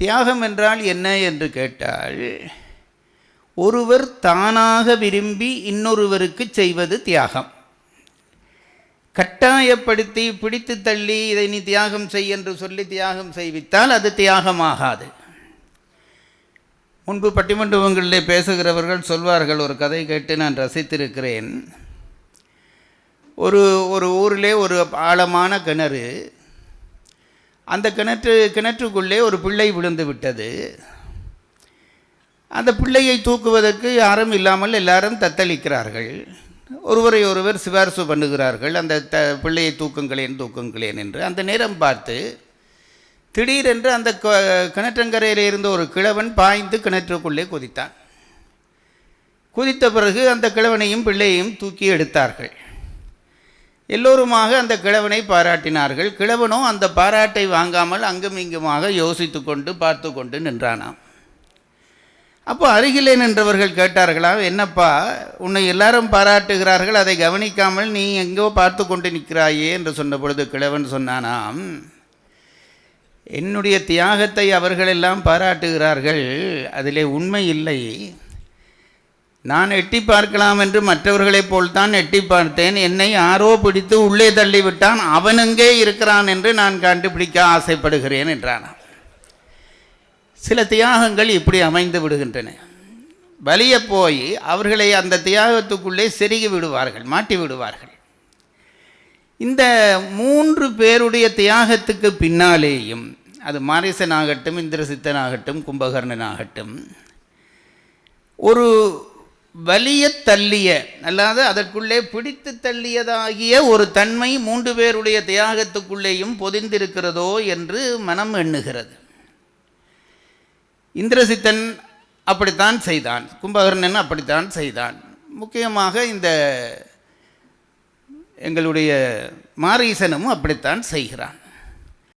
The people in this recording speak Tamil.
தியாகம் என்றால் என்ன என்று கேட்டால் ஒருவர் தானாக விரும்பி இன்னொருவருக்கு செய்வது தியாகம். கட்டாயப்படுத்தி பிடித்து தள்ளி இதை நீ தியாகம் செய் என்று சொல்லி தியாகம் செய்வித்தால் அது தியாகமாகாது. முன்பு பட்டிமன்றங்களிலே பேசுகிறவர்கள் சொல்வார்கள் ஒரு கதை கேட்டு நான் ரசித்திருக்கிறேன். ஒரு ஒரு ஊரிலே ஒரு ஆழமான கிணறு அந்த கிணற்று கிணற்றுக்குள்ளே ஒரு பிள்ளை விழுந்து விட்டது. அந்த பிள்ளையை தூக்குவதற்கு யாரும் இல்லாமல் எல்லாரும் தத்தளிக்கிறார்கள். ஒருவரை ஒருவர் சிபாரிசு பண்ணுகிறார்கள். அந்த த பிள்ளையை தூக்குங்களேன் தூக்குங்களேன் என்று. அந்த நேரம் பார்த்து திடீரென்று அந்த க- கிணற்றங்கரையில் இருந்த ஒரு கிழவன் பாய்ந்து கிணற்றுக்குள்ளே குதித்தான். குதித்த பிறகு அந்த கிழவனையும் பிள்ளையையும் தூக்கி எடுத்தார்கள். எல்லோருமாக அந்த கிழவனை பாராட்டினார்கள். கிழவனோ அந்த பாராட்டை வாங்காமல் அங்கும் இங்குமாக யோசித்து கொண்டு பார்த்து கொண்டு நின்றானாம். அப்போ அருகிலே நின்றவர்கள் கேட்டார்களா என்னப்பா உன்னை எல்லாரும் பாராட்டுகிறார்கள் அதை கவனிக்காமல் நீ எங்கோ பார்த்து கொண்டு நிற்கிறாயே? என்று சொன்ன பொழுது கிழவன் சொன்னானாம் என்னுடைய தியாகத்தை அவர்களெல்லாம் பாராட்டுகிறார்கள் அதிலே உண்மை இல்லை. நான் எட்டி பார்க்கலாம் என்று மற்றவர்களைப் போல்தான் எட்டி பார்த்தேன். என்னை யாரோ பிடித்து உள்ளே தள்ளிவிட்டான். அவனுங்கே இருக்கிறான் என்று நான் கண்டுபிடிக்க ஆசைப்படுகிறேன் என்றான் சில தியாகங்கள் இப்படி அமைந்து விடுகின்றன. வலிய போய் அவர்களை அந்த தியாகத்துக்குள்ளே செருகி விடுவார்கள் மாட்டி விடுவார்கள். இந்த மூன்று பேருடைய தியாகத்துக்கு பின்னாலேயும் அது மாரிசனாகட்டும் இந்திரசித்தனாகட்டும் கும்பகர்ணனாகட்டும் ஒரு வலிய தள்ளிய அல்லாது அதற்குள்ளே பிடித்து தள்ளியதாகிய ஒரு தன்மை மூன்று பேருடைய தியாகத்துக்குள்ளேயும் பொதிந்திருக்கிறதோ என்று மனம் எண்ணுகிறது. இந்திரசித்தன் அப்படித்தான் செய்தான். கும்பகர்ணன் அப்படித்தான் செய்தான். முக்கியமாக இந்த எங்களுடைய மாரீசனும் அப்படித்தான் செய்கிறான்.